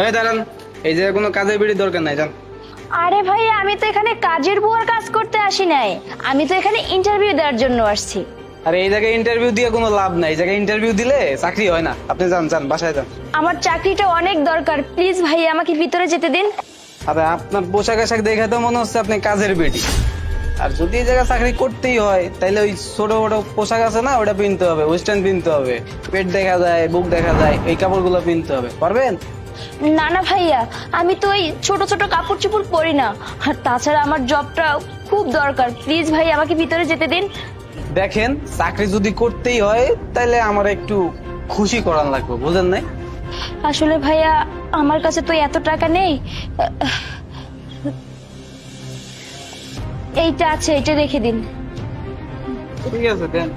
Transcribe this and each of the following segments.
এই দাঁড়ান এই জায়গায় কোনো কাজের বিড়ির দরকার নাই জান আরে ভাই আমি তো এখানে কাজের বুয়ার কাজ করতে আসি নাই। আমি তো এখানে ইন্টারভিউ দেওয়ার জন্য আসছি। আর এই জায়গায় ইন্টারভিউ দিয়ে কোনো লাভ নাই। এই জায়গায় ইন্টারভিউ দিলে চাকরি হয় না। আপনি যান যান বাসায় যান। আমার চাকরিটা অনেক দরকার। প্লিজ ভাই আমাকে ভিতরে যেতে দিন। আরে আপনার পোশাক আশাক দেখে তো মনে হচ্ছে আপনি কাজের বেটি আর যদি এই জায়গায় চাকরি করতেই হয় তাহলে ওই ছোট বড় পোশাক আছে না ওটা কিনতে হবে। ওয়েস্টার্ন কিনতে হবে। পেট দেখা যায় বুক দেখা যায় এই কাপড়গুলো কিনতে হবে। পারবেন? না না ভাইয়া আমি তো ওই ছোট ছোট কাপড় চোপড় পরি না। আর তাছাড়া আমার জবটা খুব দরকার। প্লিজ ভাই আমাকে ভিতরে যেতে দিন। দেখেন চাকরি যদি করতেই হয় তাহলে আমার একটু খুশি করান লাগবে বুঝেন নাই? আসলে ভাইয়া আমার কাছে তো এত টাকা নেই। এইটা আছে এটা রেখে দিন। ঠিক আছে দেন।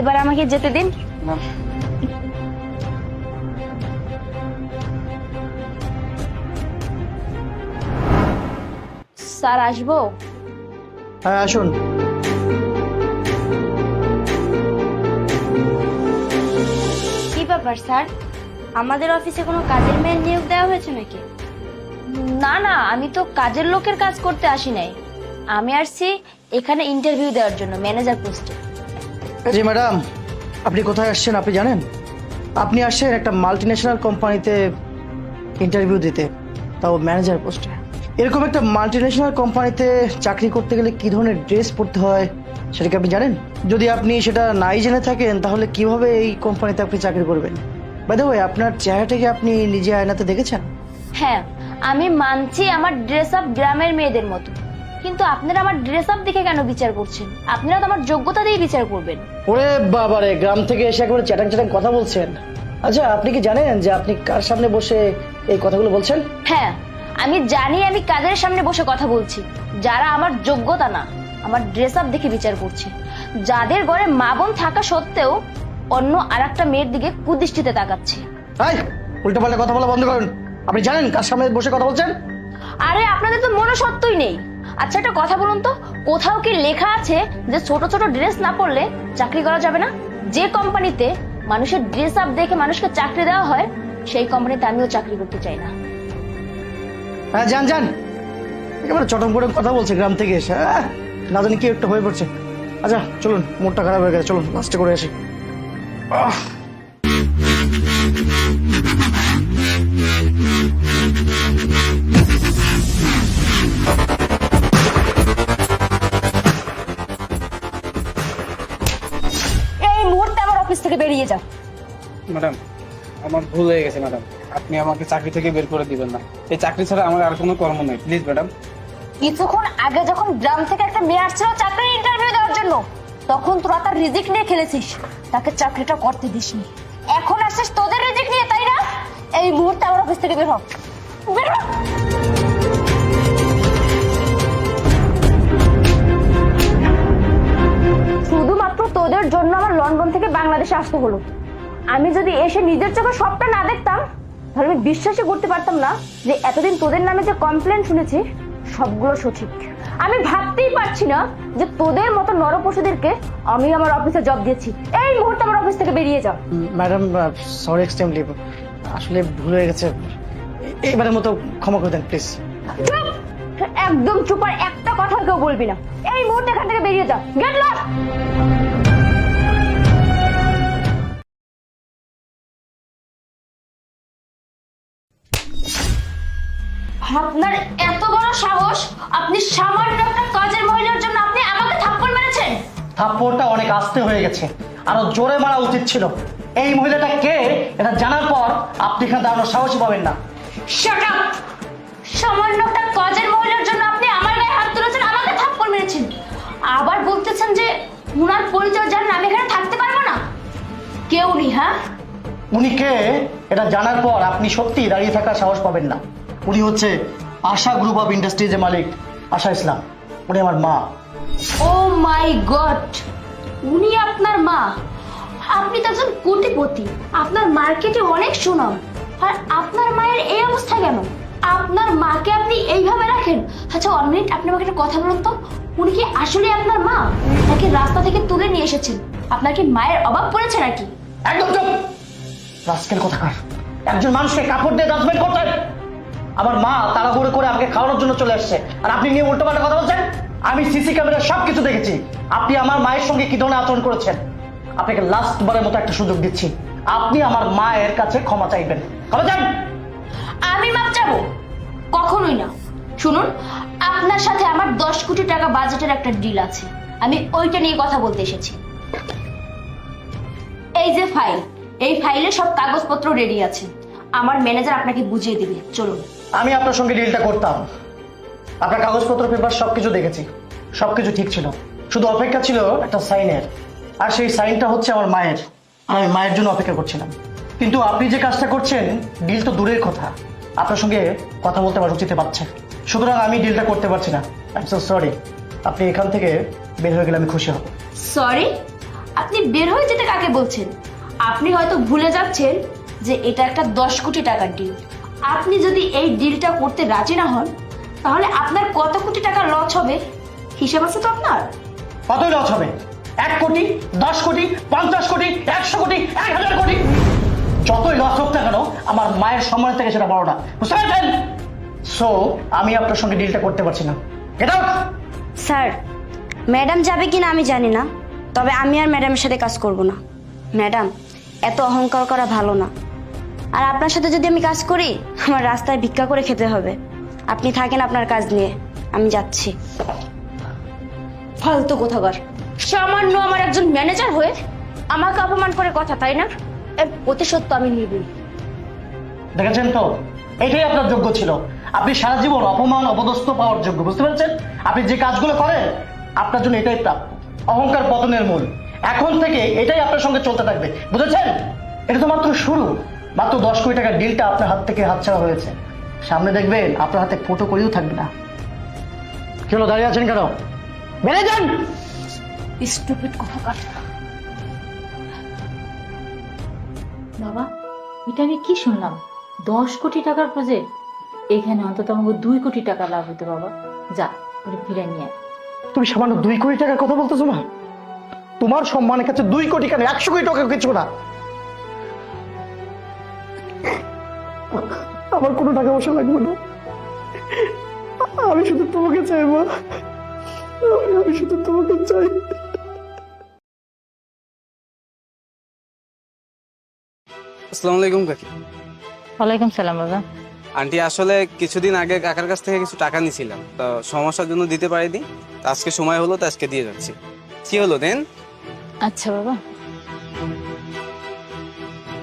এবার আমাকে যেতে দিন। না। স্যার আসব? হ্যাঁ আসুন। কি ব্যাপার স্যার? আমাদের অফিসে কোনো কাজের মেয়ে নিয়োগ দেওয়া হয়েছে নাকি? না না আমি তো কাজের লোকের কাজ করতে আসি নাই। আমি আসছি এখানে ইন্টারভিউ দেওয়ার জন্য ম্যানেজার পোস্টে জি ম্যাডাম। আপনি কোথায় আসছেন আপনি জানেন? আপনি আসছেন একটা মাল্টি ন্যাশনাল কোম্পানিতে ইন্টারভিউ দিতে তাও ম্যানেজার পোস্টে এরকম একটা মাল্টি ন্যাশনাল কোম্পানিতে চাকরি করতে গেলে কি ধরনের ড্রেস পরতে হয় সেটা কি আপনি জানেন? যদি আপনি সেটা নাই জেনে থাকেন তাহলে কীভাবে এই কোম্পানিতে আপনি চাকরি করবেন? বাই দ্য ওয়ে আপনার চেহারাটাকে আপনি নিজে আয়নাতে দেখেছেন? হ্যাঁ আমি মানছি আমার ড্রেস আপ গ্রামের মেয়েদের মতো। কিন্তু আপনারা আমার ড্রেস আপ দেখে কেন বিচার করছেন? আপনারা তো আমার যোগ্যতা দিয়ে বিচার করবেন। ওরে বাবারে গ্রাম থেকে এসে একেবারে চ্যাটাং চ্যাটাং কথা বলছেন। আচ্ছা আপনি কি জানেন যে আপনি কার সামনে বসে এই কথাগুলো বলছেন? হ্যাঁ আমি জানি আমি কাদের সামনে বসে কথা বলছি। যারা আমার যোগ্যতা না আমার ড্রেস আপ দেখে বিচার করছে। যাদের ঘরে মা বোন থাকা সত্ত্বেও অন্য আর একটা মেয়ের দিকে কুদৃষ্টিতে তাকাচ্ছে। উল্টো পাল্টা কথা বলা বন্ধ করুন। আপনি জানেন কার সামনে বসে কথা বলছেন? আরে আপনাদের তো মনসত্বই নেই। আচ্ছা একটা কথা বলুন তো। কোথাও কি লেখা আছে যে ছোট ছোট ড্রেস না পরলে চাকরি করা যাবে না? যে কোম্পানিতে মানুষের ড্রেস আপ দেখে মানুষকে চাকরি দেওয়া হয় সেই কোম্পানিতে আমিও চাকরি করতে চাই না। হ্যাঁ যান যান। একেবারে চটম করে কথা বলছে গ্রাম থেকে এসে। আহ, না জানি কি একটা হয়ে পড়ছে। আচ্ছা চলুন মোটটা খারাপ হয়ে গেছে চলুন লাস্টে করে আসি। আহ, এই মুহূর্তে আমার অফিস থেকে বেরিয়ে যাও। ম্যাডাম আমার ভুল হয়ে গেছে ম্যাডাম। আপনি আমাকে চাকরি থেকে বের করে দিবেন না। এই চাকরি ছাড়া আমার আর কোনো কর্ম নেই। প্লিজ ম্যাডাম কিছুক্ষণ আগে যখন গ্রাম থেকে একটা মেয়ে আসছিল চাকরির ইন্টারভিউ দেওয়ার জন্য, তখন তোরা তার রিজিক নিয়ে খেলেছিস। তাকে চাকরিটা করতে দিসনি। এখন আসছিস তোদের রিজিক নিয়ে, তাই না? এই মুহূর্তে আমার অফিস থেকে বের হ। বের হ। শুধুমাত্র তোদের জন্য আমার লন্ডন থেকে বাংলাদেশে আসতে হলো। আমি যদি এসে নিজের চোখে সবটা না দেখতাম তাহলে আমি বিশ্বাসই করতে পারতাম না যে এতদিন তোদের নামে যে কমপ্লেন শুনেছি সবগুলো সঠিক। আমি ভাবতেই পারছি না যে তোদের মতো নরপশুদেরকে আমি আমার অফিসে জব দিয়েছি। এই মুহূর্তে আমার অফিস থেকে বেরিয়ে যাও। ম্যাডাম সরি এক্সট্রিমলি আসলে ভুল হয়ে গেছে। এবারের মতো ক্ষমা করে দেন প্লিজ চুপ! একদম চুপ আর একটা কথা কেউ বলবি না। এই মুহূর্তে এখান থেকে বেরিয়ে যা গেট লস আপনার এত বড় সাহস আপনি সামান্য একটা কাজের মহিলার জন্য আপনি আমাকে থাপ্পড় মেরেছেন? থাপ্পড়টা অনেক আস্তে হয়ে গেছে। আরও জোরে মারা উচিত ছিল। এই মহিলাটা কে এটা জানার পর আপনি এখানে দাঁড়ানোর সাহসই পাবেন না। শাট আপ সামান্য একটা কাজের মহিলার জন্য আপনি আমার গায়ে হাত তুলেছেন আমাকে থাপ্পড় মেরেছেন। আবার বলতেছেন যে উনার পরিচয় জানেন আমি এখানে থাকতে পারব না। কেউ নেই হ্যাঁ? উনি কে এটা জানার পর আপনি সত্যি দাঁড়িয়ে থাকার সাহস পাবেন না। উনি হচ্ছে আশা গ্রুপ অফ ইন্ডাস্ট্রিজের মালিক আশা ইসলাম। উনি আমার মা। ও মাই গড উনি আপনার মা। আপনি তো একজন কোটিপতি আপনার মার্কেটে অনেক সুনাম। আর আপনার মায়ের এই অবস্থা কেন? আপনার মাকে আপনি এইভাবে রাখেন? আচ্ছা অন মিনিট আপনি আমাকে একটা কথা বলুন তো। উনি কি আসলে আপনার মা? নাকি রাস্তা থেকে তুলে নিয়ে এসেছেন? আপনার কি মায়ের অভাব পড়েছে নাকি? একদম চুপ! রাস্কেল কোথাকার? একজন মানুষকে কাপড় দিয়ে জাজমেন্ট করতেন আমার মা তাড়াহুড়ো করে আমাকে খাওয়ানোর জন্য চলে আসছে। আর আপনি নিয়ে উল্টো পাল্টা কথা বলছেন? আমি সিসি ক্যামেরা সব কিছু দেখেছি। আপনি আমার মায়ের সঙ্গে কি ধরনের আচরণ করেছেন? আপনাকে লাস্ট বারের মতো একটা সুযোগ দিচ্ছি। আপনি আমার মায়ের কাছে ক্ষমা চাইবেন। ক্ষমা চান? আমি মাপ যাব কখনোই না। শুনুন, আপনার সাথে আমার দশ কোটি টাকা বাজেটের একটা ডিল আছে। আমি ওইটা নিয়ে কথা বলতে এসেছি। এই যে ফাইল এই ফাইলে সব কাগজপত্র রেডি আছে। আমার ম্যানেজার আপনাকে বুঝিয়ে দিবে। চলুন। আমি আপনার সঙ্গে ডিলটা করতাম। আপনার কাগজপত্র পেপার সবকিছু দেখেছি। সবকিছু ঠিক ছিল। শুধু অপেক্ষা ছিল একটা সাইনের আর সেই সাইনটা হচ্ছে আমার মায়ের। আমি মায়ের জন্য অপেক্ষা করছিলাম। কিন্তু আপনি যে কাজটা করছেন ডিল তো দূরের কথা। আপনার সঙ্গে কথা বলতে আমার রুচিতে পাচ্ছে সুতরাং আমি ডিলটা করতে পারছি না। আই সো সরি আপনি এখান থেকে বের হয়ে গেলে আমি খুশি হব। সরি আপনি বের হয়ে যেতে কাকে বলছেন? আপনি হয়তো ভুলে যাচ্ছেন যে এটা একটা দশ কোটি টাকার ডিল আপনি যদি এই ডিলটা করতে রাজি না হন তাহলে আপনার কত কোটি টাকা লস হবে? হিসাব আছে তো আপনার? কত লস হবে? এক কোটি দশ কোটি পঞ্চাশ কোটি একশো কোটি এক হাজার কোটি। যতই লস হোক না কেন আমার মায়ের সম্মান থেকে সেটা বড় না। বুঝতে পারছেন? সো আমি আপনার সঙ্গে ডিলটা করতে পারছি না। গেট আউট স্যার ম্যাডাম যাবে কিনা আমি জানি না তবে আমি আর ম্যাডামের সাথে কাজ করব না। ম্যাডাম এত অহংকার করা ভালো না। আর আপনার সাথে যদি আমি কাজ করি, আমার রাস্তায় ভিক্ষা করে খেতে হবে। আপনি থাকেন আপনার কাজ নিয়ে। আমি যাচ্ছি। ফালতু কোথাকার। সামান্য আমার একজন ম্যানেজার হয়ে আমাকে অপমান করে কথা, তাই না? এর প্রতিশোধ তো আমি নিবই। দেখেছেন তো? এটাই আপনার যোগ্য ছিল। আপনি সারা জীবন অপমান, অপদস্থ পাওয়ার যোগ্য, বুঝতে পেরেছেন? আপনি যে কাজগুলো করেন, আপনার জন্য এটাই প্রাপ্য। অহংকার পতনের মূল। এখন থেকে এটাই আপনার সঙ্গে চলতে থাকবে। বুঝেছেন? এটা তো মাত্র শুরু। মাত্র দশ কোটি টাকার ডিলটা আপনার হাত থেকে হাতছাড়া হয়েছে। সামনে দেখবেন আপনার হাতে ফটো করেও থাকবে না। কি হলো দাঁড়িয়ে আছেন কেন? বেড়ে যান! স্টুপিড কোথাকার বাবা এটা আমি কি শুনলাম? দশ কোটি টাকার প্রজেক্ট এখানে অন্তত আমাকে দুই কোটি টাকা লাভ হতো বাবা। যা ওটা ফিরে নিয়ে তুমি সামান্য দুই কোটি টাকার কথা বলতেছো না? তোমার সম্মানের কাছে দুই কোটি কেন? একশো কোটি টাকা কিছু না। আমার কোনো টাকা পয়সা লাগবে না। আমি শুধু তোমাকে চাই মা আমি- শুধু তোমাকে চাই। আসসালামু আলাইকুম কাকি। ওয়ালাইকুম সালাম বাবা। আন্টি আসলে কিছুদিন আগে কাকার কাছ থেকে কিছু টাকা নিয়েছিলাম তো সমস্যার জন্য দিতে পারিনি। তো আজকে সময় হলো তো আজকে দিয়ে যাচ্ছি। কি হলো দেন? আচ্ছা বাবা।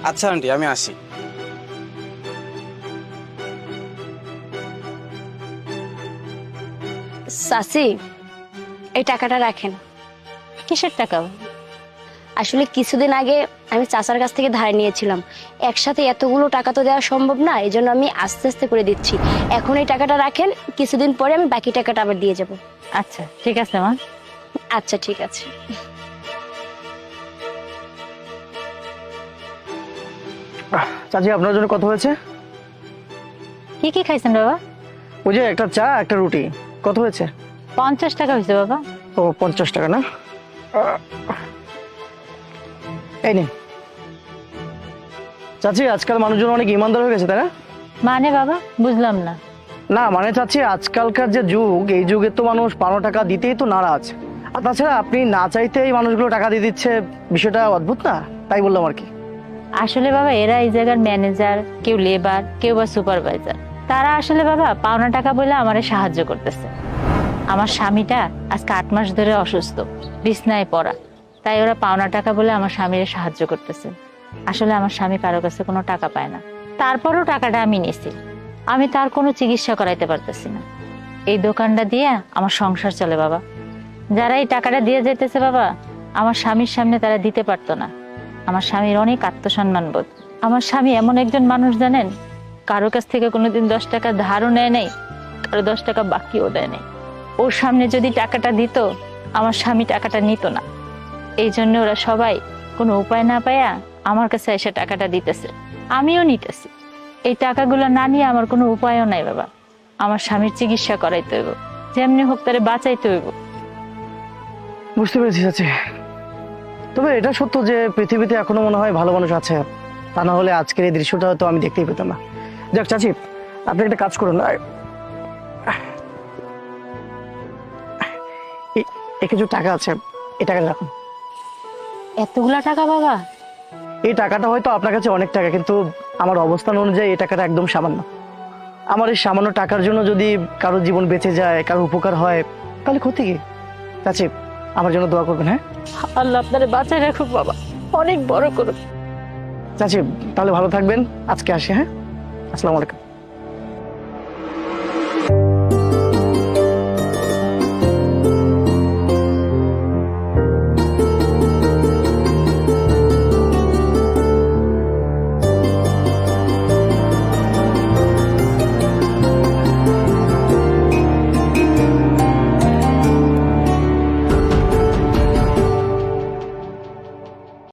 আচ্ছা আন্টি আমি আসি। সাসি এই টাকাটা রাখেন। কিসের টাকা? আসলে কিছুদিন আগে আমি চাচার কাছ থেকে ধার নিয়েছিলাম। একসাথে এতগুলো টাকা তো দেওয়া সম্ভব না এই জন্য আমি আস্তে আস্তে করে দিচ্ছি। এখন এই টাকাটা রাখেন কিছুদিন পরে আমি বাকি টাকাটা আবার দিয়ে যাব। আচ্ছা ঠিক আছে মা। আচ্ছা ঠিক আছে। চাচি আপনার জন্য কত হয়েছে? কি কি খাইছেন বাবা? ওই যে একটা চা একটা রুটি। কত হয়েছে? পঞ্চাশ টাকা হয়েছে বাবা। ও পঞ্চাশ টাকা না? এই নিন চাচি আজকাল মানুষজন অনেক ইমানদার হয়ে গেছে তাই না? মানে বাবা বুঝলাম না। না মানে চাচ্ছি আজকালকার যে যুগ এই যুগে তো মানুষ পানো টাকা দিতেই তো নারাজ। আর তাছাড়া আপনি না চাইতে এই মানুষগুলো টাকা দিয়ে দিচ্ছে বিষয়টা অদ্ভুত না? তাই বললাম আর কি। আসলে বাবা এরা এই জায়গার ম্যানেজার কেউ লেবার কেউ বা সুপারভাইজার তারা আসলে, বাবা, পাওনা টাকা বলে আমারে সাহায্য করতেছে। আমার স্বামীটা আজকে আট মাস ধরে অসুস্থ, বিছনায় পড়া। তাই ওরা পাওনা টাকা বলে আমার স্বামীর সাহায্য করতেছে। আসলে আমার স্বামী কারও কাছে কোনো টাকা পায় না। তারপরও টাকাটা আমি নিছি। আমি তার কোনো চিকিৎসা করাইতে পারতেছি না। এই দোকানটা দিয়ে আমার সংসার চলে, বাবা। যারা এই টাকাটা দিয়ে যেতেছে বাবা, আমার স্বামীর সামনে তারা দিতে পারতো না। আমার স্বামীর অনেক আত্মসম্মান বোধ আমার স্বামী এমন একজন মানুষ, জানেন? কারও কাছ থেকে কোনোদিন দশ টাকা ধারও নেয় নাই, কারও দশ টাকা বাকিও দেয় নাই। ওর সামনে যদি টাকাটা দিত, আমার স্বামী টাকাটা নিত না। এই জন্য ওরা সবাই কোনো উপায় না পায়া আমার কাছে এসে টাকাটা দিতেছে, আমিও নিতেছি। এই টাকাগুলো না নিয়ে আমার কোনো উপায়ও নাই বাবা। আমার স্বামীর চিকিৎসা করাইতে হইব, যেমনি হোক তারে বাঁচাইতে হইব। বুঝতে পেরেছি চাচি। তবে এটা সত্য যে পৃথিবীতে এখনও মনে হয় ভালো মানুষ আছে, তা না হলে আজকের এই দৃশ্যটা হয়তো আমি দেখতেই পেতাম না। যাক চাচি আপনি একটা কাজ করুন। এ কিছু টাকা আছে এই টাকা রাখুন। এতগুলা টাকা বাবা? এই টাকাটা হয়তো আপনার কাছে অনেক টাকা কিন্তু আমার অবস্থান অনুযায়ী এই টাকাটা একদম সামান্য। আমার এই সামান্য টাকার জন্য যদি কারও জীবন বেঁচে যায় কারও উপকার হয় তাহলে ক্ষতি কি? চাচি আমার জন্য দোয়া করবেন হ্যাঁ? আল্লাহ আপনারে বাঁচায় রাখুক বাবা অনেক বড় করুক। চাচি তাহলে ভালো থাকবেন আজকে আসি হ্যাঁ? আসসালামু আলাইকুম।